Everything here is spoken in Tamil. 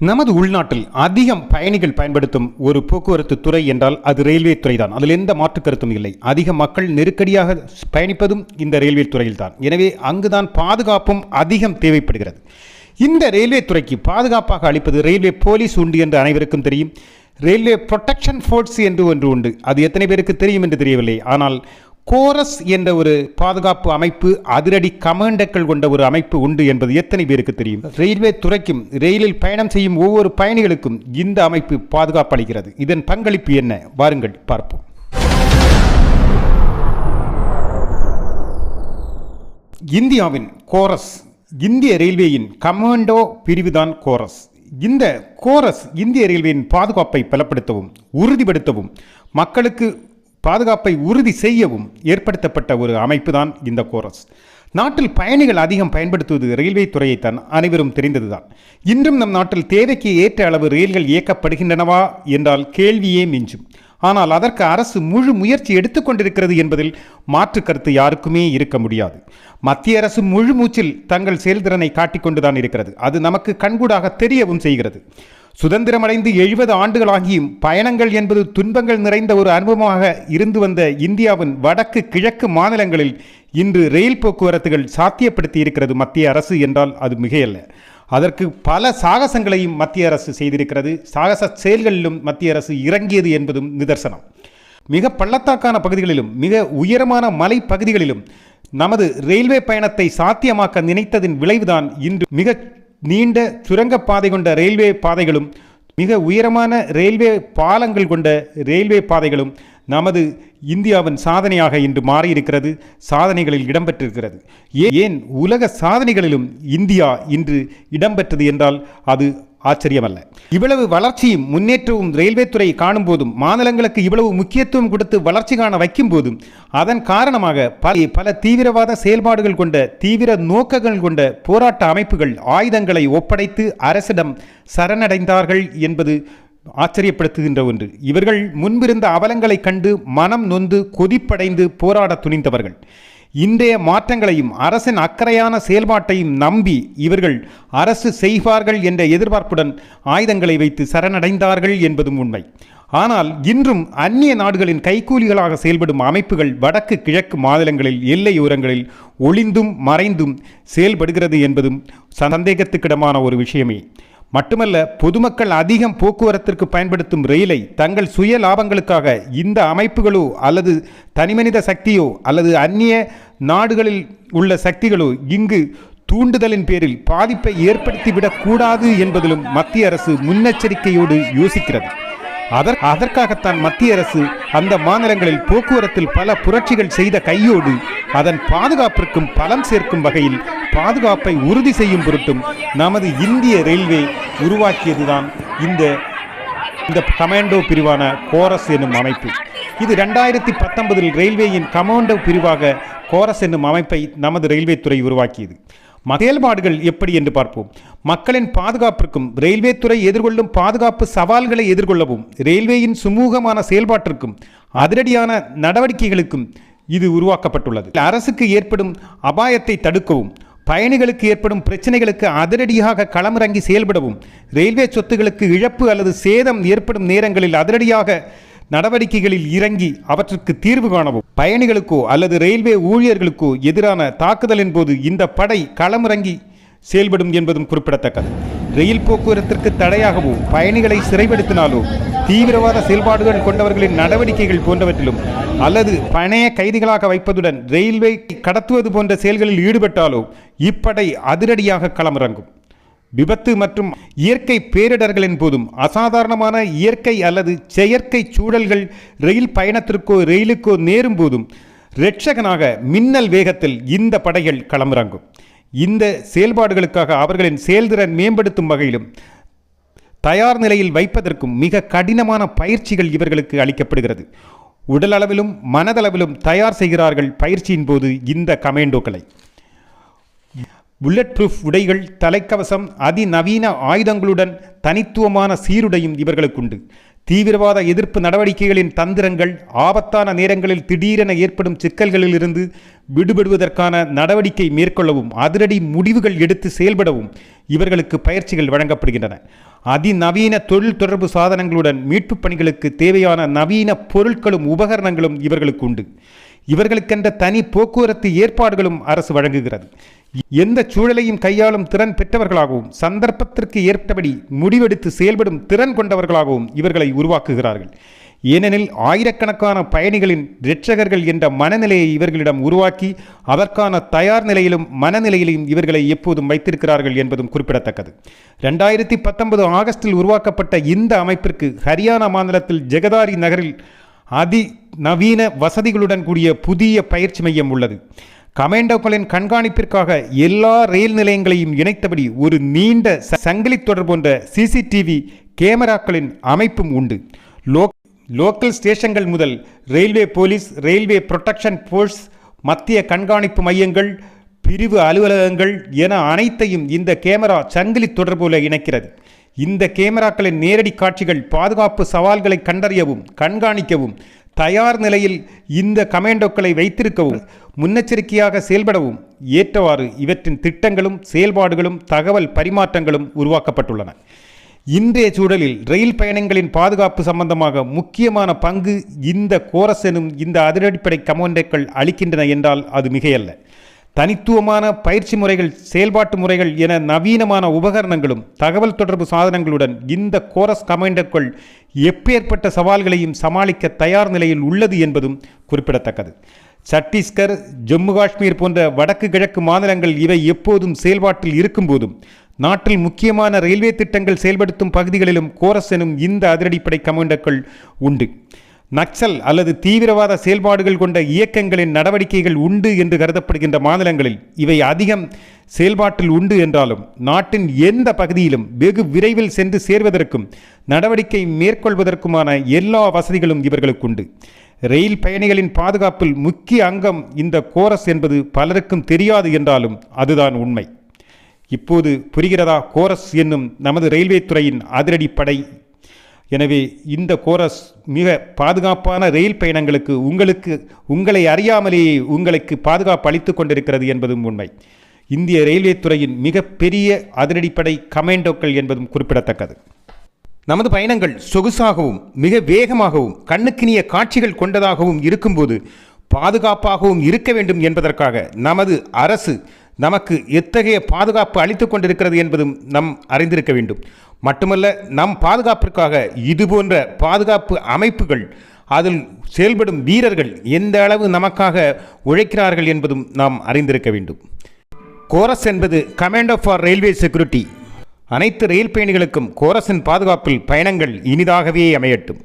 நமது உள்நாட்டில் அதிகம் பயணிகள் பயன்படுத்தும் ஒரு போக்குவரத்து துறை என்றால் அது ரயில்வே துறை தான் அதில் எந்த மாற்று கருத்தும் இல்லை. அதிக மக்கள் நெருக்கடியாக பயணிப்பதும் இந்த ரயில்வே துறையில் தான் எனவே அங்குதான் பாதுகாப்பும் அதிகம் தேவைப்படுகிறது. இந்த ரயில்வே துறைக்கு பாதுகாப்பாக அளிப்பது ரயில்வே போலீஸ் உண்டு என்று அனைவருக்கும் தெரியும். ரயில்வே ப்ரொடெக்ஷன் ஃபோர்ஸ் என்று ஒன்று உண்டு. அது எத்தனை பேருக்கு தெரியும் என்று தெரியவில்லை. ஆனால் கோரஸ் என்ற ஒரு பாதுகாப்பு அமைப்பு அதிரடி கமாண்டர்கள் கொண்ட ஒரு அமைப்பு உண்டு என்பது எத்தனை பேருக்கு தெரியும்? ரயில்வே துறைக்கும் ரயிலில் பயணம் செய்யும் ஒவ்வொரு பயணிகளுக்கும் இந்த அமைப்பு பாதுகாப்பு அளிக்கிறது. இதன் பங்களிப்பு என்ன? வாருங்கள் பார்ப்போம். இந்தியாவின் கோரஸ் இந்திய ரயில்வேயின் கமாண்டோ பிரிவுதான் கோரஸ். இந்த கோரஸ் இந்திய ரயில்வேயின் பாதுகாப்பை பலப்படுத்தவும் உறுதிப்படுத்தவும் மக்களுக்கு பாதுகாப்பை உறுதி செய்யவும் ஏற்படுத்தப்பட்ட ஒரு அமைப்பு தான் இந்த கோரஸ். நாட்டில் பயணிகள் அதிகம் பயன்படுத்துவது ரயில்வே துறையைத்தான் அனைவரும் தெரிந்ததுதான். இன்றும் நம் நாட்டில் தேவைக்கு ஏற்ற அளவு ரயில்கள் இயக்கப்படுகின்றனவா என்றால் கேள்வியே மிஞ்சும். ஆனால் அதற்கு அரசு முழு முயற்சி எடுத்துக்கொண்டிருக்கிறது என்பதில் மாற்று கருத்து யாருக்குமே இருக்க முடியாது. மத்திய அரசு முழு மூச்சில் தங்கள் செயல்திறனை காட்டிக்கொண்டுதான் இருக்கிறது. அது நமக்கு கண்கூடாக தெரியவும் செய்கிறது. சுதந்திரமடைந்து எழுபது ஆண்டுகளாகியும் பயணங்கள் என்பது துன்பங்கள் நிறைந்த ஒரு அனுபவமாக இருந்து வந்த இந்தியாவின் வடக்கு கிழக்கு மாநிலங்களில் இன்று ரயில் போக்குவரத்துகள் சாத்தியப்படுத்தி இருக்கிறது மத்திய அரசு என்றால் அது மிகையல்ல. அதற்கு பல சாகசங்களையும் மத்திய அரசு செய்திருக்கிறது. சாகச செயல்களிலும் மத்திய அரசு இறங்கியது என்பதும் நிதர்சனம். மிக பள்ளத்தாக்கான பகுதிகளிலும் மிக உயரமான மலை பகுதிகளிலும் நமது ரயில்வே பயணத்தை சாத்தியமாக்க நினைத்ததின் விளைவுதான் இன்று மிக நீண்ட சுரங்கப்பாதை கொண்ட ரயில்வே பாதைகளும் மிக உயரமான ரயில்வே பாலங்கள் கொண்ட ரயில்வே பாதைகளும் நமது இந்தியாவின் சாதனையாக இன்று மாறியிருக்கிறது சாதனைகளில் இடம்பெற்றிருக்கிறது. ஏன் உலக சாதனைகளிலும் இந்தியா இன்று இடம்பெற்றது என்றால் அது ஆச்சரியமல்ல. இவ்வளவு வளர்ச்சியும் முன்னேற்றവും ரயில்வே துறை காணும் போதும் மாநிலங்களுக்கு இவ்வளவு முக்கியத்துவம் கொடுத்து வளர்ச்சி காண வைக்கும் போதும் அதன் காரணமாக பல பல தீவிரவாத செயல்பாடுகள் கொண்ட தீவிர நோக்கங்கள் கொண்ட போராட்ட அமைப்புகள் ஆயுதங்களை ஒப்படைத்து அரசிடம் சரணடைந்தார்கள் என்பது ஆச்சரியப்படுத்துகின்ற ஒன்று. இவர்கள் முன்பிருந்த அவலங்களை கண்டு மனம் நொந்து கொதிப்படைந்து போராட துணிந்தவர்கள். இன்றைய மாற்றங்களையும் அரசின் அக்கறையான செயல்பாட்டையும் நம்பி இவர்கள் அரசு செய்வார்கள் என்ற எதிர்பார்ப்புடன் ஆயுதங்களை வைத்து சரணடைந்தார்கள் என்பதும் உண்மை. ஆனால் இன்றும் அந்நிய நாடுகளின் கைக்கூலிகளாக செயல்படும் அமைப்புகள் வடக்கு கிழக்கு மாநிலங்களில் எல்லையோரங்களில் ஒளிந்தும் மறைந்தும் செயல்படுகிறது என்பதும் சந்தேகத்துக்கிடமான ஒரு விஷயமே. மட்டுமல்ல பொதுமக்கள் அதிகம் போக்குவரத்திற்கு பயன்படுத்தும் ரயிலை தங்கள் சுய லாபங்களுக்காக இந்த அமைப்புகளோ அல்லது தனிமனித சக்தியோ அல்லது அந்நிய நாடுகளில் உள்ள சக்திகளோ இங்கு தூண்டுதலின் பேரில் பாதிப்பை ஏற்படுத்திவிடக்கூடாது என்பதிலும் மத்திய அரசு முன்னெச்சரிக்கையோடு யோசிக்கிறது. அதற் அதற்காகத்தான் மத்திய அரசு அந்த மாநிலங்களில் போக்குவரத்தில் பல புரட்சிகள் செய்த கையோடு அதன் பாதுகாப்பிற்கும் பலம் சேர்க்கும் வகையில் பாதுகாப்பை உறுதி செய்யும் பொருட்டும் நமது இந்திய ரயில்வே உருவாக்கியதுதான் இந்த இந்த கமாண்டோ பிரிவான கோரஸ் என்னும் அமைப்பு. இது ரெண்டாயிரத்தி பத்தொன்பதில் ரயில்வேயின் கமாண்டோ பிரிவாக கோரஸ் என்னும் அமைப்பை நமது ரயில்வே துறை உருவாக்கியது. செயல்பாடுகள் எப்படி என்று பார்ப்போம். மக்களின் பாதுகாப்பிற்கும் ரயில்வே துறை எதிர்கொள்ளும் பாதுகாப்பு சவால்களை எதிர்கொள்ளவும் ரயில்வேயின் சுமூகமான செயல்பாட்டிற்கும் அதிரடியான நடவடிக்கைகளுக்கும் இது உருவாக்கப்பட்டுள்ளது. அரசுக்கு ஏற்படும் அபாயத்தை தடுக்கவும் பயணிகளுக்கு ஏற்படும் பிரச்சனைகளுக்கு அதிரடியாக களமிறங்கி செயல்படவும் ரயில்வே சொத்துகளுக்கு இழப்பு அல்லது சேதம் ஏற்படும் நேரங்களில் அதிரடியாக நடவடிக்கைகளில் இறங்கி அவற்றுக்கு தீர்வு காணவும். பயணிகளுக்கோ அல்லது ரயில்வே ஊழியர்களுக்கோ எதிரான தாக்குதலின் போது இந்த படை களமிறங்கி செயல்படும் என்பதும் குறிப்பிடத்தக்கது. ரயில் போக்குவரத்திற்கு தடையாகவோ பயணிகளை சிறைப்படுத்தினாலோ தீவிரவாத செயல்பாடுகள் கொண்டவர்களின் நடவடிக்கைகள் போன்றவற்றிலும் அல்லது பணைய கைதிகளாக வைப்பதுடன் ரயில்வே கடத்துவது போன்ற செயல்களில் ஈடுபட்டாலோ இப்படை அதிரடியாக களமிறங்கும். விபத்து மற்றும் இயற்கை பேரிடர்களின் போதும் அசாதாரணமான இயற்கை அல்லது செயற்கை சூழல்கள் ரயில் பயணத்திற்கோ ரயிலுக்கோ நேரும் போதும் இரட்சகனாக மின்னல் வேகத்தில் இந்த படைகள் களமிறங்கும். இந்த செயல்பாடுகளுக்காக அவர்களின் செயல்திறன் மேம்படுத்தும் வகையிலும் தயார் நிலையில் வைப்பதற்கும் மிக கடினமான பயிற்சிகள் இவர்களுக்கு அளிக்கப்படுகிறது. உடலளவிலும் மனதளவிலும் தயார் செய்கிறார்கள் பயிற்சியின் போது இந்த கமேண்டோக்களை. புல்லட் ப்ரூஃப் உடைகள் தலைக்கவசம் அதிநவீன ஆயுதங்களுடன் தனித்துவமான சீருடையும் இவர்களுக்குண்டு தீவிரவாத எதிர்ப்பு நடவடிக்கைகளின் தந்திரங்கள் ஆபத்தான நேரங்களில் திடீரென ஏற்படும் சிக்கல்களில் இருந்து விடுபடுவதற்கான நடவடிக்கை மேற்கொள்ளவும் அதிரடி முடிவுகள் எடுத்து செயல்படவும் இவர்களுக்கு பயிற்சிகள் வழங்கப்படுகின்றன. அதிநவீன தொழில் தொடர்பு சாதனங்களுடன் மீட்புப் பணிகளுக்கு தேவையான நவீன பொருட்களும் உபகரணங்களும் இவர்களுக்கு உண்டு. இவர்களுக்கென்ற தனி போக்குவரத்து ஏற்பாடுகளும் அரசு வழங்குகிறது. எந்த சூழலையும் கையாளும் திறன் பெற்றவர்களாகவும் சந்தர்ப்பத்திற்கு ஏற்றபடி முடிவெடுத்து செயல்படும் திறன் கொண்டவர்களாகவும் இவர்களை உருவாக்குகிறார்கள். ஏனெனில் ஆயிரக்கணக்கான பயணிகளின் இரட்சகர்கள் என்ற மனநிலையை இவர்களிடம் உருவாக்கி அதற்கான தயார் நிலையிலும் மனநிலையிலும் இவர்களை எப்போதும் வைத்திருக்கிறார்கள் என்பதும் குறிப்பிடத்தக்கது. ரெண்டாயிரத்தி பத்தொன்பது ஆகஸ்டில் உருவாக்கப்பட்ட இந்த அமைப்பிற்கு ஹரியானா மாநிலத்தில் ஜெகதாரி நகரில் அதி நவீன வசதிகளுடன் கூடிய புதிய பயிற்சி மையம் உள்ளது. கமேண்டோக்களின் கண்காணிப்பிற்காக எல்லா ரயில் நிலையங்களையும் இணைத்தபடி ஒரு நீண்ட ச- சங்கிலி தொடர் போன்ற சிசிடிவி கேமராக்களின் அமைப்பும் உண்டு. லோ லோக்கல் ஸ்டேஷன்கள் முதல் railway police railway protection force மத்திய கண்காணிப்பு மையங்கள் பிரிவு அலுவலகங்கள் என அனைத்தையும் இந்த கேமரா சங்கிலி தொடர்புல இணைக்கிறது. இந்த கேமராக்களின் நேரடி காட்சிகள் பாதுகாப்பு சவால்களை கண்டறியவும் கண்காணிக்கவும் தயார் நிலையில் இந்த கமேண்டோக்களை வைத்திருக்கவும் முன்னெச்சரிக்கையாக செயல்படவும் ஏற்றவாறு இவற்றின் திட்டங்களும் செயல்பாடுகளும் தகவல் பரிமாற்றங்களும் உருவாக்கப்பட்டுள்ளன. இன்றைய சூழலில் ரயில் பயணங்களின் பாதுகாப்பு சம்பந்தமாக முக்கியமான பங்கு இந்த கோரஸ் எனும் இந்த அதிரடிப்படை கமாண்டோக்கள் அளிக்கின்றன என்றால் அது மிகையல்ல. தனித்துவமான பயிற்சி முறைகள் செயல்பாட்டு முறைகள் என நவீனமான உபகரணங்களும் தகவல் தொடர்பு சாதனங்களுடன் இந்த கோரஸ் கமாண்டர்கள் எப்பேற்பட்ட சவால்களையும் சமாளிக்க தயார் நிலையில் உள்ளது என்பதும் குறிப்பிடத்தக்கது. சத்தீஸ்கர் ஜம்மு காஷ்மீர் போன்ற வடக்கு கிழக்கு மாநிலங்கள் இவை எப்போதும் செயல்பாட்டில் இருக்கும்போதும் நாட்டில் முக்கியமான ரயில்வே திட்டங்கள் செயல்படுத்தும் பகுதிகளிலும் கோரஸ் எனும் இந்த அதிரடிப்படை கமாண்டர்கள் உண்டு. நக்சல் அல்லது தீவிரவாத செயல்பாடுகள் கொண்ட இயக்கங்களின் நடவடிக்கைகள் உண்டு என்று கருதப்படுகின்ற மாநிலங்களில் இவை அதிகம் செயல்பாட்டில் உண்டு என்றாலும் நாட்டின் எந்த பகுதியிலும் வெகு விரைவில் சென்று சேர்வதற்கும் நடவடிக்கை மேற்கொள்வதற்குமான எல்லா வசதிகளும் இவர்களுக்கு உண்டு. ரயில் பயணிகளின் பாதுகாப்பில் முக்கிய அங்கம் இந்த கோரஸ் என்பது பலருக்கும் தெரியாது என்றாலும் அதுதான் உண்மை. இப்போது புரிகிறதா கோரஸ் என்னும் நமது ரயில்வே துறையின் அதிரடிப்படை எனவே இந்த கோரஸ் மிக பாதுகாப்பான ரயில் பயணங்களுக்கு உங்களுக்கு உங்களை அறியாமலேயே உங்களுக்கு பாதுகாப்பு அளித்து கொண்டிருக்கிறது என்பதும் உண்மை. இந்திய ரயில்வே துறையின் மிகப்பெரிய அதிரடிப்படை கமாண்டோக்கள் என்பதும் குறிப்பிடத்தக்கது. நமது பயணங்கள் சொகுசாகவும் மிக வேகமாகவும் கண்ணுக்கினிய காட்சிகள் கொண்டதாகவும் இருக்கும்போது பாதுகாப்பாகவும் இருக்க வேண்டும் என்பதற்காக நமது அரசு நமக்கு எத்தகைய பாதுகாப்பு அளித்துக் கொண்டிருக்கிறது என்பதும் நம் அறிந்திருக்க வேண்டும். மட்டுமல்ல நம் பாதுகாப்பிற்காக இதுபோன்ற பாதுகாப்பு அமைப்புகள் அதில் செயல்படும் வீரர்கள் எந்த அளவு நமக்காக உழைக்கிறார்கள் என்பதும் நாம் அறிந்திருக்க வேண்டும். கோரஸ் என்பது கமாண்டோ ஃபார் ரயில்வே செக்யூரிட்டி அனைத்து ரயில் பயணிகளுக்கும் கோரஸின் பாதுகாப்பில் பயணங்கள் இனிதாகவே அமையட்டும்.